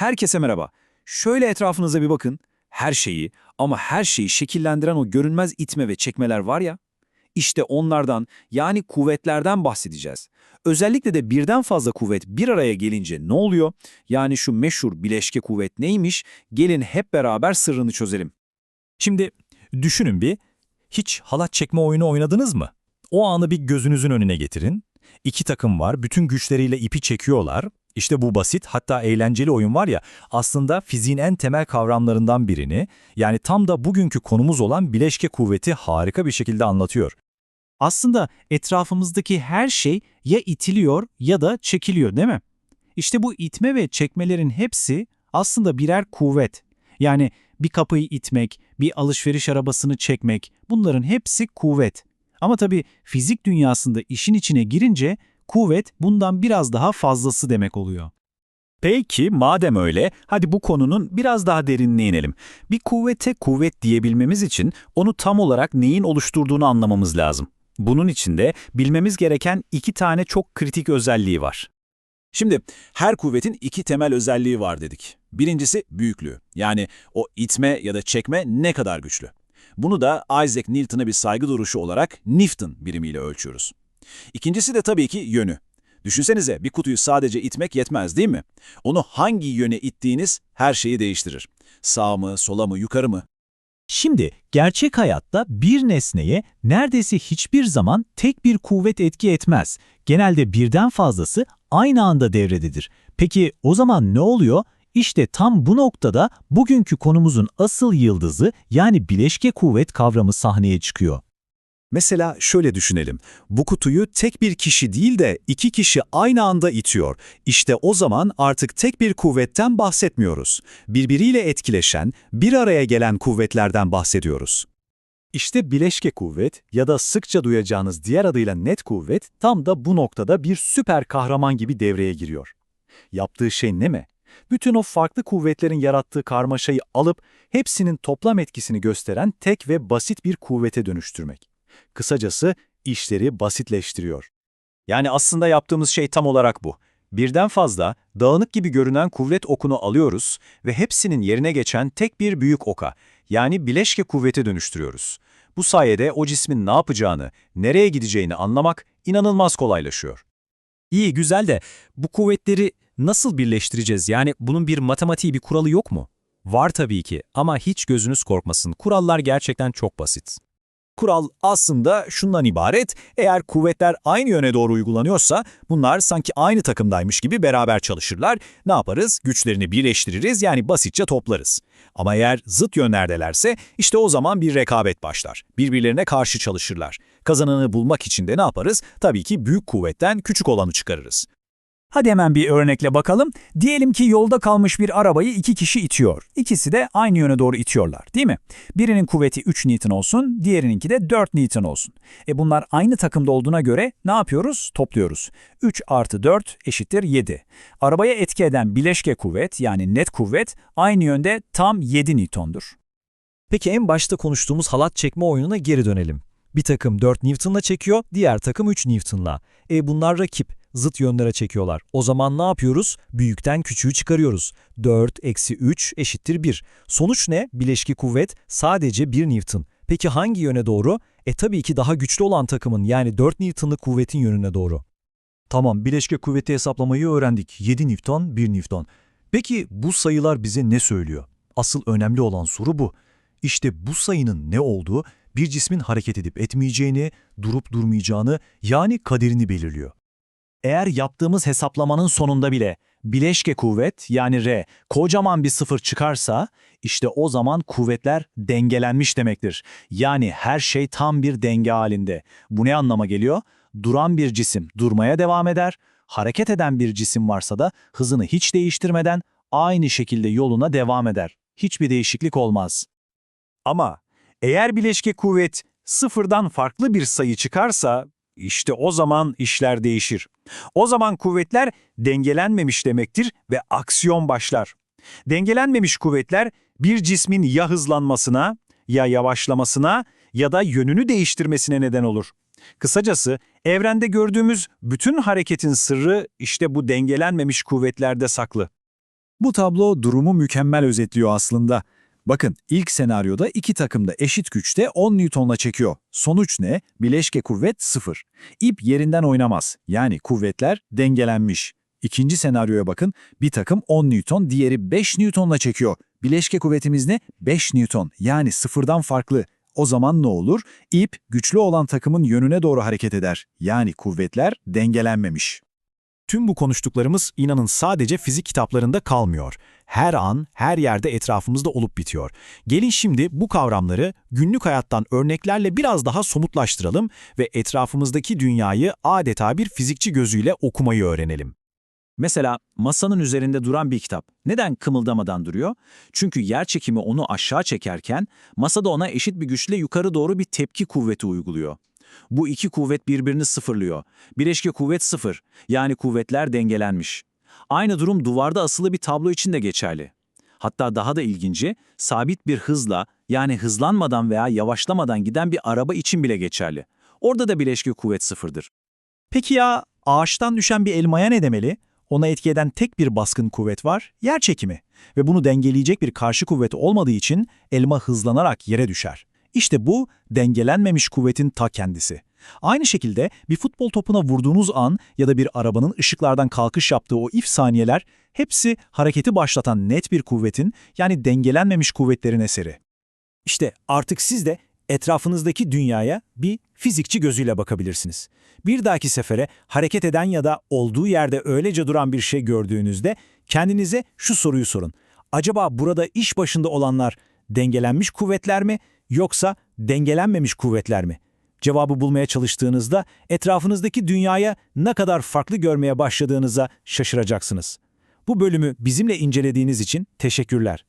Herkese merhaba. Şöyle etrafınıza bir bakın. Her şeyi ama her şeyi şekillendiren o görünmez itme ve çekmeler var ya, işte onlardan yani kuvvetlerden bahsedeceğiz. Özellikle de birden fazla kuvvet bir araya gelince ne oluyor? Yani şu meşhur bileşke kuvvet neymiş? Gelin hep beraber sırrını çözelim. Şimdi düşünün bir, hiç halat çekme oyunu oynadınız mı? O anı bir gözünüzün önüne getirin. İki takım var, bütün güçleriyle ipi çekiyorlar. İşte bu basit, hatta eğlenceli oyun var ya, aslında fiziğin en temel kavramlarından birini, yani tam da bugünkü konumuz olan bileşke kuvveti harika bir şekilde anlatıyor. Aslında etrafımızdaki her şey ya itiliyor ya da çekiliyor değil mi? İşte bu itme ve çekmelerin hepsi aslında birer kuvvet. Yani bir kapıyı itmek, bir alışveriş arabasını çekmek bunların hepsi kuvvet. Ama tabii fizik dünyasında işin içine girince kuvvet bundan biraz daha fazlası demek oluyor. Peki madem öyle, hadi bu konunun biraz daha derinine inelim. Bir kuvvete kuvvet diyebilmemiz için onu tam olarak neyin oluşturduğunu anlamamız lazım. Bunun için de bilmemiz gereken iki tane çok kritik özelliği var. Şimdi her kuvvetin iki temel özelliği var dedik. Birincisi büyüklüğü. Yani o itme ya da çekme ne kadar güçlü. Bunu da Isaac Newton'a bir saygı duruşu olarak Newton birimiyle ölçüyoruz. İkincisi de tabii ki yönü. Düşünsenize bir kutuyu sadece itmek yetmez değil mi? Onu hangi yöne ittiğiniz her şeyi değiştirir. Sağ mı, sola mı, yukarı mı? Şimdi gerçek hayatta bir nesneye neredeyse hiçbir zaman tek bir kuvvet etki etmez. Genelde birden fazlası aynı anda devrededir. Peki o zaman ne oluyor? İşte tam bu noktada bugünkü konumuzun asıl yıldızı yani bileşke kuvvet kavramı sahneye çıkıyor. Mesela şöyle düşünelim. Bu kutuyu tek bir kişi değil de iki kişi aynı anda itiyor. İşte o zaman artık tek bir kuvvetten bahsetmiyoruz. Birbiriyle etkileşen, bir araya gelen kuvvetlerden bahsediyoruz. İşte bileşke kuvvet ya da sıkça duyacağınız diğer adıyla net kuvvet tam da bu noktada bir süper kahraman gibi devreye giriyor. Yaptığı şey ne mi? Bütün o farklı kuvvetlerin yarattığı karmaşayı alıp hepsinin toplam etkisini gösteren tek ve basit bir kuvvete dönüştürmek. Kısacası işleri basitleştiriyor. Yani aslında yaptığımız şey tam olarak bu. Birden fazla, dağınık gibi görünen kuvvet okunu alıyoruz ve hepsinin yerine geçen tek bir büyük oka, yani bileşke kuvvete dönüştürüyoruz. Bu sayede o cismin ne yapacağını, nereye gideceğini anlamak inanılmaz kolaylaşıyor. İyi, güzel de bu kuvvetleri nasıl birleştireceğiz? Yani bunun bir matematiği, bir kuralı yok mu? Var tabii ki ama hiç gözünüz korkmasın. Kurallar gerçekten çok basit. Kural aslında şundan ibaret, eğer kuvvetler aynı yöne doğru uygulanıyorsa bunlar sanki aynı takımdaymış gibi beraber çalışırlar. Ne yaparız? Güçlerini birleştiririz yani basitçe toplarız. Ama eğer zıt yönlerdelerse işte o zaman bir rekabet başlar. Birbirlerine karşı çalışırlar. Kazananı bulmak için de ne yaparız? Tabii ki büyük kuvvetten küçük olanı çıkarırız. Hadi hemen bir örnekle bakalım. Diyelim ki yolda kalmış bir arabayı iki kişi itiyor. İkisi de aynı yöne doğru itiyorlar değil mi? Birinin kuvveti 3 Newton olsun, diğerininki de 4 Newton olsun. E bunlar aynı takımda olduğuna göre ne yapıyoruz? Topluyoruz. 3 artı 4 eşittir 7. Arabaya etki eden bileşke kuvvet yani net kuvvet aynı yönde tam 7 Newton'dur. Peki en başta konuştuğumuz halat çekme oyununa geri dönelim. Bir takım 4 Newton'la çekiyor, diğer takım 3 Newton'la. E bunlar rakip, zıt yönlere çekiyorlar. O zaman ne yapıyoruz? Büyükten küçüğü çıkarıyoruz. 4 eksi 3 eşittir 1. Sonuç ne? Bileşki kuvvet sadece 1 Newton. Peki hangi yöne doğru? E tabii ki daha güçlü olan takımın yani 4 Newton'lık kuvvetin yönüne doğru. Tamam, bileşke kuvveti hesaplamayı öğrendik. 7 Newton, 1 Newton. Peki bu sayılar bize ne söylüyor? Asıl önemli olan soru bu. İşte bu sayının ne olduğu bir cismin hareket edip etmeyeceğini, durup durmayacağını yani kaderini belirliyor. Eğer yaptığımız hesaplamanın sonunda bile bileşke kuvvet yani R kocaman bir sıfır çıkarsa işte o zaman kuvvetler dengelenmiş demektir. Yani her şey tam bir denge halinde. Bu ne anlama geliyor? Duran bir cisim durmaya devam eder, hareket eden bir cisim varsa da hızını hiç değiştirmeden aynı şekilde yoluna devam eder. Hiçbir değişiklik olmaz. Ama eğer bileşke kuvvet sıfırdan farklı bir sayı çıkarsa işte o zaman işler değişir. O zaman kuvvetler dengelenmemiş demektir ve aksiyon başlar. Dengelenmemiş kuvvetler bir cismin ya hızlanmasına, ya yavaşlamasına ya da yönünü değiştirmesine neden olur. Kısacası evrende gördüğümüz bütün hareketin sırrı işte bu dengelenmemiş kuvvetlerde saklı. Bu tablo durumu mükemmel özetliyor aslında. Bakın ilk senaryoda iki takım da eşit güçte 10 Newton'la çekiyor. Sonuç ne? Bileşke kuvvet 0. İp yerinden oynamaz. Yani kuvvetler dengelenmiş. İkinci senaryoya bakın. Bir takım 10 Newton, diğeri 5 Newton'la çekiyor. Bileşke kuvvetimiz ne? 5 Newton. Yani sıfırdan farklı. O zaman ne olur? İp güçlü olan takımın yönüne doğru hareket eder. Yani kuvvetler dengelenmemiş. Tüm bu konuştuklarımız inanın sadece fizik kitaplarında kalmıyor. Her an, her yerde etrafımızda olup bitiyor. Gelin şimdi bu kavramları günlük hayattan örneklerle biraz daha somutlaştıralım ve etrafımızdaki dünyayı adeta bir fizikçi gözüyle okumayı öğrenelim. Mesela masanın üzerinde duran bir kitap neden kımıldamadan duruyor? Çünkü yer çekimi onu aşağı çekerken masada ona eşit bir güçle yukarı doğru bir tepki kuvveti uyguluyor. Bu iki kuvvet birbirini sıfırlıyor. Bileşke kuvvet sıfır, yani kuvvetler dengelenmiş. Aynı durum duvarda asılı bir tablo için de geçerli. Hatta daha da ilginci, sabit bir hızla, yani hızlanmadan veya yavaşlamadan giden bir araba için bile geçerli. Orada da bileşke kuvvet sıfırdır. Peki ya ağaçtan düşen bir elmaya ne demeli? Ona etki eden tek bir baskın kuvvet var, yer çekimi. Ve bunu dengeleyecek bir karşı kuvvet olmadığı için elma hızlanarak yere düşer. İşte bu dengelenmemiş kuvvetin ta kendisi. Aynı şekilde bir futbol topuna vurduğunuz an ya da bir arabanın ışıklardan kalkış yaptığı o if saniyeler hepsi hareketi başlatan net bir kuvvetin yani dengelenmemiş kuvvetlerin eseri. İşte artık siz de etrafınızdaki dünyaya bir fizikçi gözüyle bakabilirsiniz. Bir dahaki sefere hareket eden ya da olduğu yerde öylece duran bir şey gördüğünüzde kendinize şu soruyu sorun. Acaba burada iş başında olanlar dengelenmiş kuvvetler mi yoksa dengelenmemiş kuvvetler mi? Cevabı bulmaya çalıştığınızda etrafınızdaki dünyaya ne kadar farklı görmeye başladığınıza şaşıracaksınız. Bu bölümü bizimle incelediğiniz için teşekkürler.